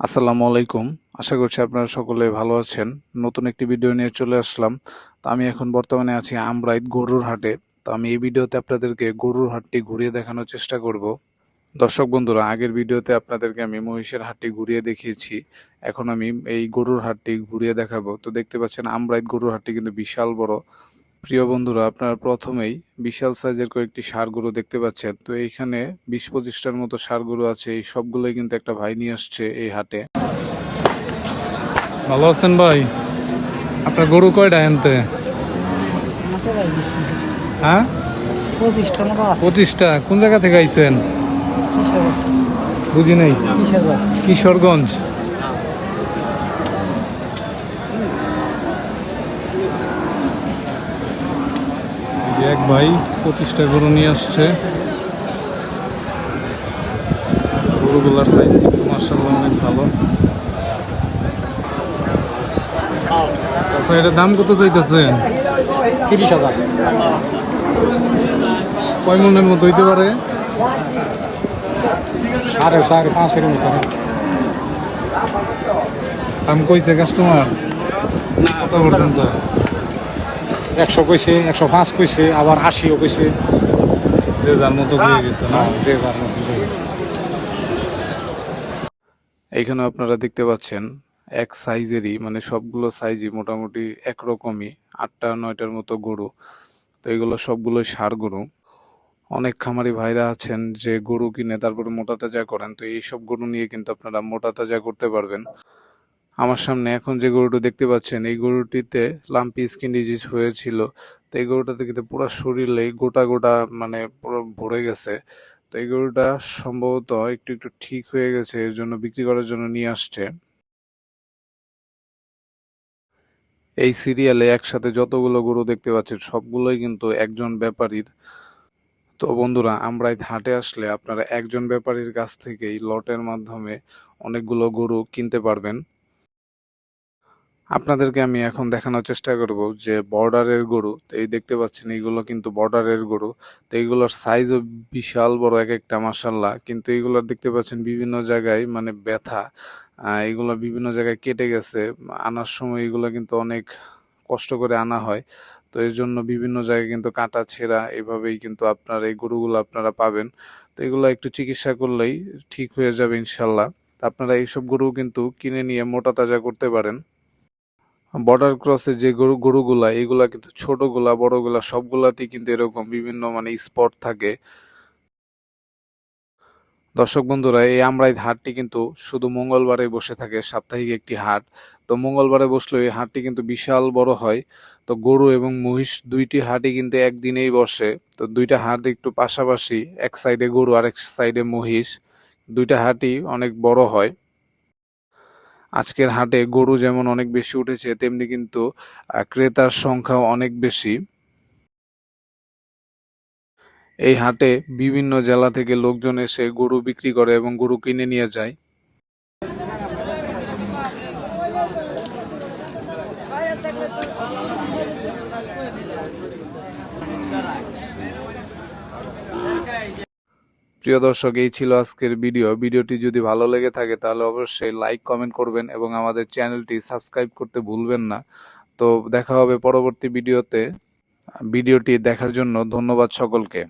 আসসালামু আলাইকুম। আশা করছি আপনারা সকলে ভালো আছেন। নতুন একটি ভিডিও নিয়ে চলে আসলাম। তো আমি এখন বর্তমানে আছি আমরাইত গরুর হাটে। তো আমি এই ভিডিওতে আপনাদেরকে গরুর হাটটি ঘুরিয়ে দেখানোর চেষ্টা করব। দর্শক বন্ধুরা, আগের ভিডিওতে আপনাদেরকে আমি মহিষের হাটটি ঘুরিয়ে দেখিয়েছি। এখন আমি এই গরুর হাটটি ঘুরিয়ে দেখাবো। তো দেখতে পাচ্ছেন আমরাইত গরুর হাটটি কিন্তু বিশাল বড়। প্রিয় বন্ধুরা আপনারা প্রথমেই বিশাল সাইজের কয়েকটি ষাঁড় গরু দেখতে পাচ্ছেন। তো এইখানে বিশ পঁচিশটার মতো ষাঁড় গরু আছে এই সবগুলোই কিন্তু একটা ভাই নিয়ে আসছে এই হাটে। ভালো আছেন ভাই? আপনার গরু কয়টা এনতে? হ্যাঁ? পঁচিশটা। কোন জায়গা থেকে আইছেন? বুঝি নাই। কিশোরগঞ্জ। এক ভাই পঁচিশটা গরু নিয়ে আসছে। গরুগুলার সাইজ কিন্তু মার্শাল্লাহ অনেক ভালো। আচ্ছা এটার দাম কত চাইতেছেন? তিরিশ হাজার। কয় মনের মতো হইতে পারে? সাড়ে সাড়ে পাঁচের মতো। দাম কইছে কাস্টমার কত পর্যন্ত একশো কইছে একশো পাঁচ কইছে আবার আশিও কইছে। যে যার মতো হয়ে গেছে না? হ্যাঁ, যে যার মতো এইখানে আপনারা দেখতে পাচ্ছেন এক সাইজেরই মানে সবগুলো সাইজই মোটামুটি একরকমই আটটা নয়টার মতো গরু। তো এগুলো সবগুলোই ষাঁড় গরু। অনেক খামারি ভাইরা আছেন যে গরু কিনে তারপরে মোটা তাজা করেন তো এইসব গরু নিয়ে কিন্তু আপনারা মোটা তাজা করতে পারবেন। আমার সামনে এখন যে গরুটি দেখতে পাচ্ছেন, এই গরুটিতে লাম্পি স্কিন ডিজিজ হয়েছিল। তো এই গরুটাতে কিন্তু পুরো শরীরে গোটা গোটা মানে পুরো ভরে গেছে। তো এই গরুটা সম্ভবত একটু একটু ঠিক হয়ে গেছে, এর জন্য বিক্রি করার জন্য নিয়ে আসছে। এই সিরিয়ালে একসাথে যতগুলো গরু দেখতে পাচ্ছেন, সবগুলোই কিন্তু একজন ব্যাপারীর। তো বন্ধুরা, আমরা এই হাটে আসলে আপনারা একজন ব্যাপারীর কাছ থেকেই লটের মাধ্যমে অনেকগুলো গরু কিনতে পারবেন। আপনাদেরকে আমি এখন দেখানোর চেষ্টা করব যে বর্ডারের গরু, তো এই দেখতে পাচ্ছেন এইগুলো কিন্তু বর্ডারের গরু, তো এইগুলোর সাইজও বিশাল বড় এক একটা মাসাল্লাহ কিন্তু এইগুলোর দেখতে পাচ্ছেন বিভিন্ন জায়গায় মানে ব্যথা এগুলো বিভিন্ন জায়গায় কেটে গেছে, আনার সময় এগুলো কিন্তু অনেক কষ্ট করে আনা হয়, তো এর জন্য বিভিন্ন জায়গায় কিন্তু কাটা, ছেঁড়া, এভাবেই কিন্তু আপনার এই গরুগুলো আপনারা পাবেন। তো এগুলো একটু চিকিৎসা করলেই ঠিক হয়ে যাবে ইনশাল্লাহ আপনারা এইসব গরু কিন্তু কিনে নিয়ে মোটা তাজা করতে পারেন। বর্ডার ক্রসে যে গরু, গরুগুলা, এগুলা কিন্তু ছোটগুলা, বড়গুলা, সবগুলাতেই কিন্তু এরকম বিভিন্ন মানে স্পট থাকে। দর্শক বন্ধুরা, এই আমরাই হাটটি কিন্তু শুধু মঙ্গলবারে বসে থাকে, সাপ্তাহিক একটি হাট। তো মঙ্গলবারে বসলে এই হাটটি কিন্তু বিশাল বড় হয়। তো গরু এবং মহিষ দুইটি হাটই কিন্তু একদিনেই বসে। তো দুইটা হাট একটু পাশাপাশি, এক সাইডে গরু আর এক সাইডে মহিষ। দুইটা হাটই অনেক বড় হয়। আজকের হাটে গরু যেমন অনেক বেশি উঠেছে, তেমনি কিন্তু ক্রেতার সংখ্যাও অনেক বেশি। এই হাটে বিভিন্ন জেলা থেকে লোকজন এসে গরু বিক্রি করে এবং গরু কিনে নিয়ে যায়। প্রিয় দর্শক, এই ছিল আজকের ভিডিও। ভিডিওটি যদি ভালো লেগে থাকে, তাহলে অবশ্যই লাইক কমেন্ট করবেন এবং আমাদের চ্যানেলটি সাবস্ক্রাইব করতে ভুলবেন না। তো দেখা হবে পরবর্তী ভিডিওতে। ভিডিওটি দেখার জন্য ধন্যবাদ সকলকে।